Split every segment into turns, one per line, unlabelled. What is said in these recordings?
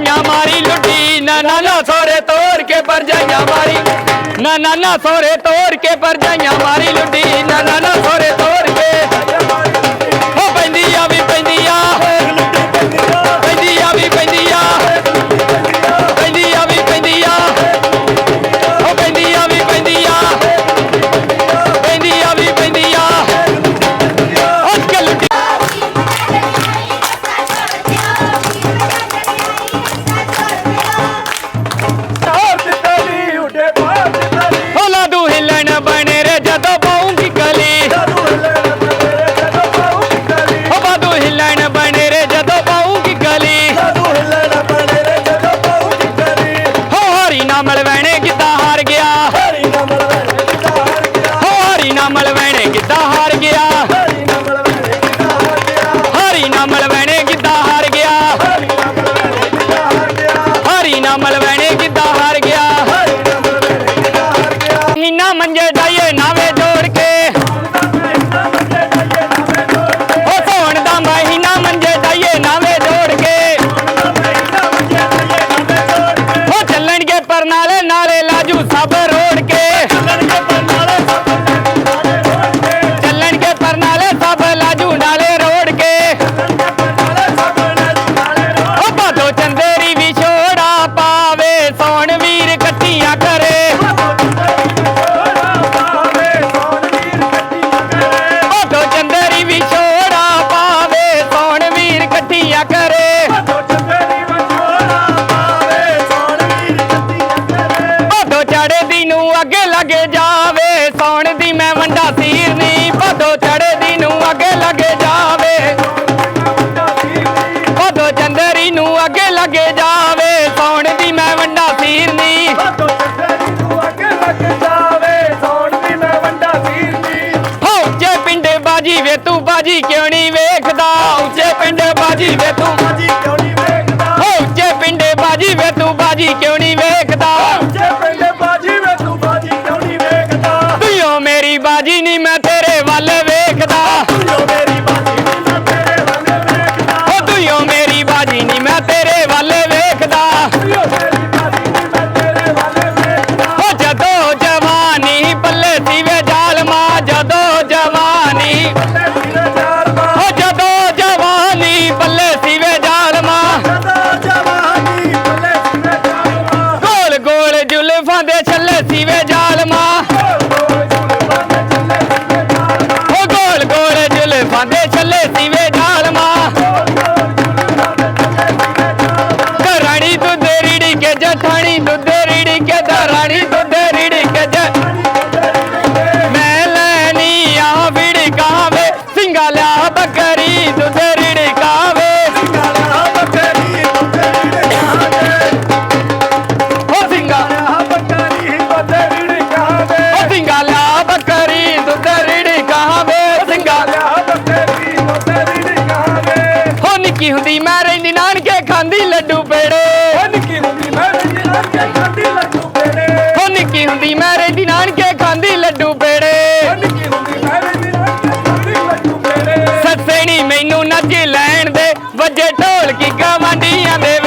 ਪਰਜਾਈਆਂ ਮਾਰੀ ਲੁੱਟੀ ਨਾ ਨਾ ਨਾ ਸੋਰੇ ਤੋੜ ਕੇ ਪਰਜਾਈਆਂ ਮਾਰੀ। ਨਾ ਨਾ ਨਾ ਸੋਰੇ ਤੋੜ ਕੇ ਪਰਜਾਈਆਂ ਮਾਰੀ ਲੁੱਟੀ ਨਾ ਨਾ ਨਾ ਸੋਰੇ ਮਲਵੈਣੇ ਕਿੱਦਾਂ ਹਾਰ ਬਾਜੀ ਕਿਉਂ ਨਹੀਂ ਵੇਖਦਾ? ਉੱਚੇ ਪਿੰਡ ਬਾਜੀ ਵੇ ਨਿੱਕੀ ਹੁੰਦੀ? ਮੈਂ ਰਹਿੰਦੀ ਨਾਨਕੇ ਖਾਂਦੀ ਲੱਡੂ ਪੇੜੇ। ਓ ਨਿੱਕੀ ਹੁੰਦੀ? ਮੈਂ ਰਹਿੰਦੀ ਨਾਨਕੇ ਖਾਂਦੀ ਲੱਡੂ ਪੇੜੇ। ਓ ਮੈਨੂੰ ਨੱਚ ਲੈਣ ਦੇ। ਵੱਜੇ ਢੋਲ ਕੀ ਗਵਾਂਡੀਆਂ ਦੇ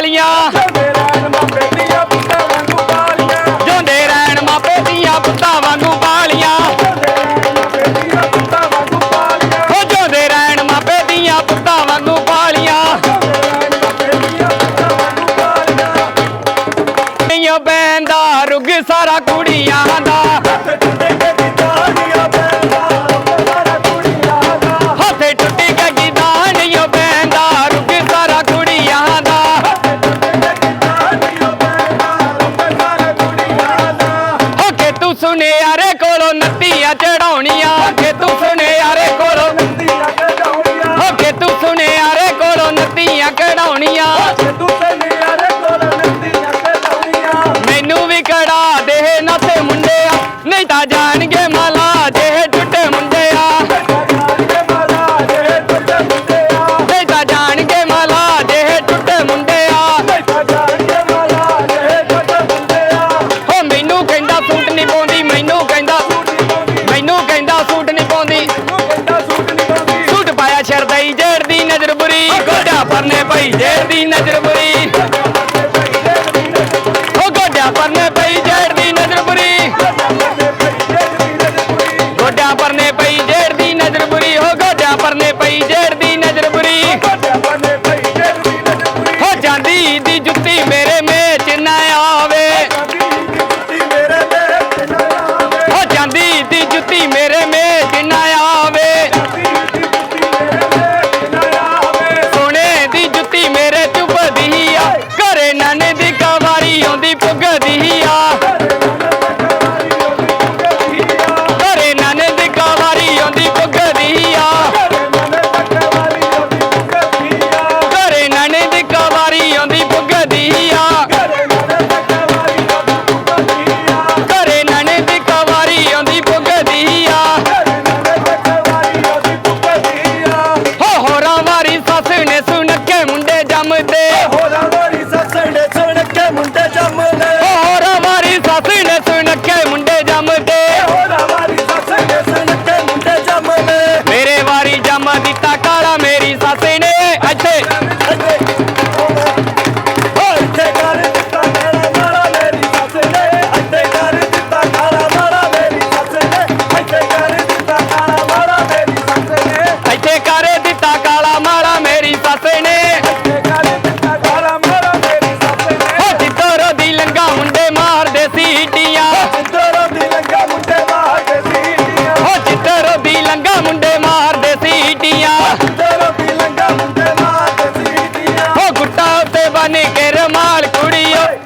போராளிங்க अपन में पई जाए नजर बुरी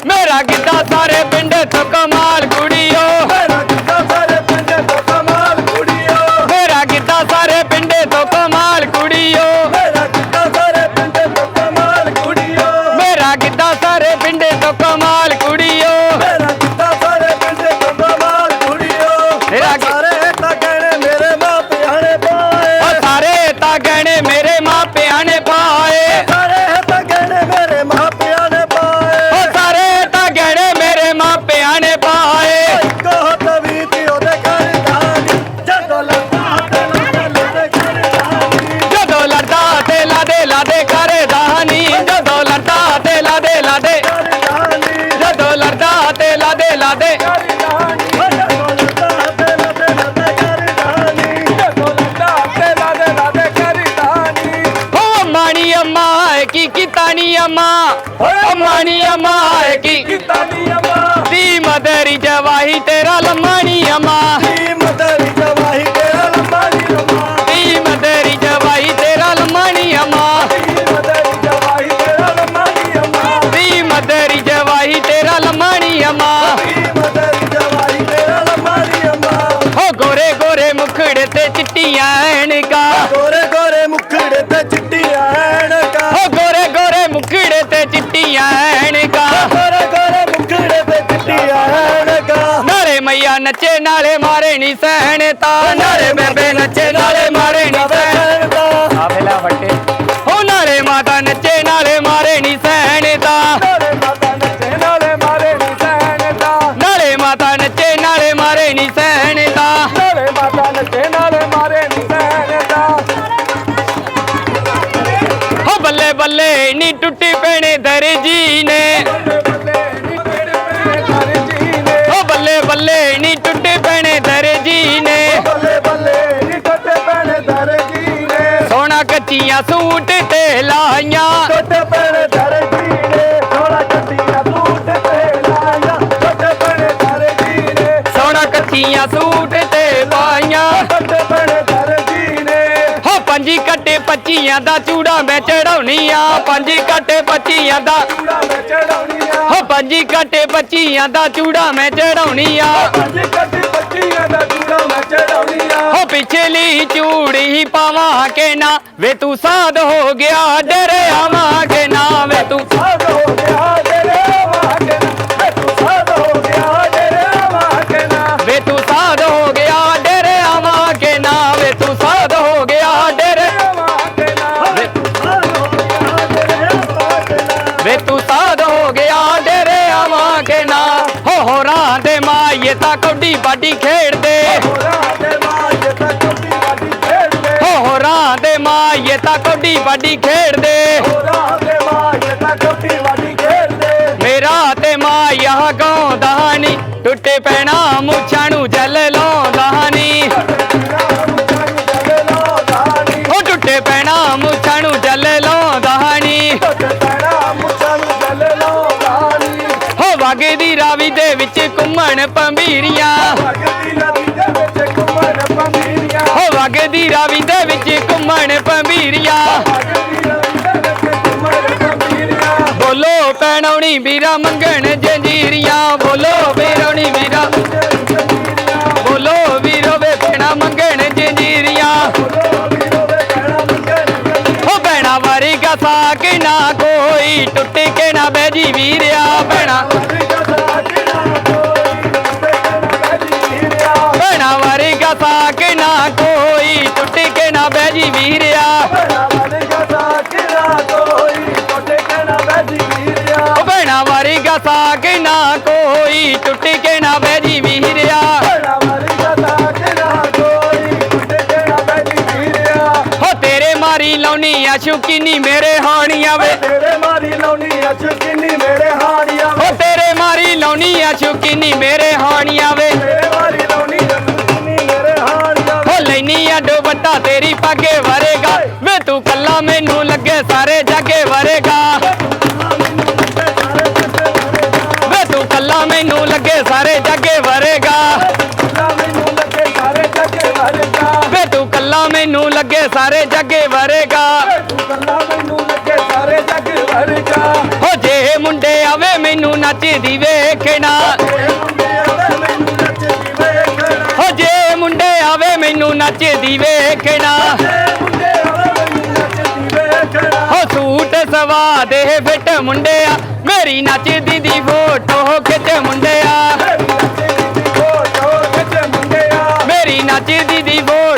ਮੇਰਾ ਗਿੱਧਾ ਸਾਰੇ ਪਿੰਡੇ ਥਕਮਾ అమ్మా
అమ్మని అమ్మాయికి నీ మదరి జవాహి తెరా
లమ్మని అమ్మా ਨੱਚੇ ਨਾਲੇ ਮਾਰੇ ਨਹੀਂ ਸਹਿਣੇ ਤਾਂ। ਨਾਲੇ ਬੇਬੇ ਨੱਚੇ ਨਾਲੇ ਮਾਰੇ ਚੱਟੀਆਂ ਸੂਟ ਤੇ ਲਾਈਆਂ। ਟੁੱਟ ਪੈਣ ਧਰਤੀ ਨੇ ਸੋਹਣਾ ਚੱਟੀਆਂ ਸੂਟ ਤੇ ਲਾਈਆਂ।
ਟੁੱਟ ਪੈਣ ਧਰਤੀ ਨੇ ਸੋਹਣਾ ਕੱਟੀਆਂ ਸੂਟ ਤੇ ਲਾਈਆਂ ਟੁੱਟ ਪੈਣ ਧਰਤੀ ਨੇ
ਹੋ ਪੰਜੀ ਕੱਟੇ ਪੱਚੀਆਂ ਦਾ ਚੂੜਾ ਮੈਂ ਚੜਾਉਣੀ ਆ। ਪੰਜੀ ਕੱਟੇ ਪੱਚੀਆਂ ਦਾ
ਚੂੜਾ ਮੈਂ ਚੜਾਉਣੀ ਆ।
ਹੋ ਪੰਜੀ ਕੱਟੇ ਪੱਚੀਆਂ ਦਾ ਚੂੜਾ ਮੈਂ ਚੜਾਉਣੀ ਆ।
ਪੰਜੀ ਕੱਟੇ ਪੱਚੀਆਂ ਦਾ ਚੂੜਾ ਮੈਂ
ਪਿਛਲੀ ਚੂੜੀ ਪਾਵਾਂ ਕੇ ਨਾ ਵੇ ਤੂੰ ਸਾਧ ਹੋ ਗਿਆ ਡਰੇ ਆਵਾਂ ਕੇ ਨਾ ਵੇ ਤੂੰ
ਸਾਧ ਹੋ ਗਿਆ ਨਾ ਤੂੰ ਸਾਧ ਹੋ ਗਿਆ ਤੇਰੇ ਵਾਕੇ ਨਾ।
ਵੇ ਤੂੰ ਸਾਧ ਹੋ ਗਿਆ ਡਰੇ ਆਵਾਂ ਕੇ ਨਾ ਵੇ ਤੂੰ ਸਾਧ ਹੋ ਗਿਆ ਡਰੇ
ਵਾਕੇ ਨਾ। ਤੂੰ ਸਾਧ ਹੋ ਗਿਆ ਤੇਰੇ ਵਾਕੇ ਨਾ।
ਵੇ ਤੂੰ ਸਾਧ ਹੋ ਗਿਆ ਡਰੇ ਆਵਾਂ ਕੇ ਨਾ। ਹੋ ਹੋਰਾਂ ਦੇ ਮਾਏ ਤਾਂ ਕੌਡੀ ਬਾਡੀ ਖੇਡਦੇ।
ਹੋਰਾਂ
ਮਾਏ ਤਾਂ ਕੌਡੀ ਬਾਡੀ ਖੇਡਦੇ। ਮੇਰਾ ਤੇ ਮਾਇਆ ਗਾਉਂਦਾ ਨੀ ਟੁੱਟੇ ਪੈਣਾ ਮੁੱਛਾਂ ਨੂੰ ਜਲ ਲਾਉਂਦਾ ਨੀ। ਉਹ ਟੁੱਟੇ ਪੈਣਾ ਮੁੱਛਾਂ ਨੂੰ ਜਲ ਲਾਉਂਦਾ ਨੀ। ਹੋ ਵਾਗੇ ਦੀ ਰਾਵੀ ਦੇ ਵਿੱਚ ਘੁੰਮਣ ਪੰਬੀਰੀਆਂ। ਹੋ ਵਾਗੇ ਦੀ ਰਾਵੀ ਦੇ ਵਿੱਚ ਘੁੰਮਣ ਪੰਬੀਰੀਆਂ ਬੋਲੋ ਪੈਣੌਣੀ ਵੀਰਾ ਮੰਗਣ ਜੰਜੀਰੀਆਂ। ਬੋਲੋ ਵੀਰੋਣੀ ਵੀਰਾ। ਬੋਲੋ ਵੀਰੋ ਵੇ ਪੈਣਾ ਮੰਗਣ ਜੰਜੀਰੀਆਂ। ਹੋ ਭੈਣਾ ਵਾਰੀ ਗਸਾ ਕੇ ਨਾ ਕੋਈ ਟੁੱਟ ਕੇ ਨਾ ਬਹਿ ਜੀ ਵੀਰੇ। ਵਾਰੀ ਕੇ ਨਾ ਕੋਈ ਟੁੱਟ ਕੇ ਨਾ ਬੈਜੀ ਵੀਰਿਆ। ਹੋ ਤੇਰੇ ਮਾਰੀ ਲਾਉਣੀ ਆ ਸ਼ੁਕੀਨੀ ਮੇਰੇ ਹਾਣੀਆਂ ਵੇ।
ਤੇਰੇ ਮਾਰੀ ਲਾਉਣੀ ਅੱਜ ਕਿੰਨੀ ਮੇਰੇ ਹਾੜੀਆਂ
ਹੋ ਤੇਰੇ ਮਾਰੀ ਲਾਉਣੀ ਆ ਸ਼ੁਕੀਨੀ ਮੇਰੇ ਹਾਣੀਆਂ ਵੇ। ਲੈਨੀ ਆ ਦੁਪੱਟਾ ਤੇਰੀ ਪਾਗੇ ਵਰੇਗਾ। ਵੇ ਤੂੰ ਕੱਲਾ ਮੈਨੂੰ ਲੱਗੇ ਸਾਰੇ ਜਾਗੇ ਵਰੇਗਾ। ਲੱਗੇ ਸਾਰੇ ਜਾਗੇ ਵਰੇਗਾ।
ਮੈਨੂੰ ਲੱਗੇ ਸਾਰੇ
ਵੇ ਤੂੰ ਕੱਲਾ ਮੈਨੂੰ ਲੱਗੇ ਸਾਰੇ ਜਾਗੇ ਵਰੇਗਾ।
ਮੈਨੂੰ ਲੱਗੇ
ਹੋ ਜੇ ਮੁੰਡੇ ਆਵੇ ਮੈਨੂੰ ਨੱਚਦੀ ਵੇਖਣਾ
ਮੁੰਡੇ ਆਵੇ ਮੈਨੂੰ ਨੱਚਦੀ ਵੇਖਣਾ।
ਹੋ ਜੇ ਮੁੰਡੇ ਆਵੇ ਮੈਨੂੰ ਨੱਚਦੀ ਵੇਖਣਾ। ਹੋ ਸੂਟ ਸਵਾ ਦੇ ਫਿੱਟ ਮੁੰਡਿਆ, ਮੇਰੀ ਨੱਚਦੀ ਦੀ ਫੋ boy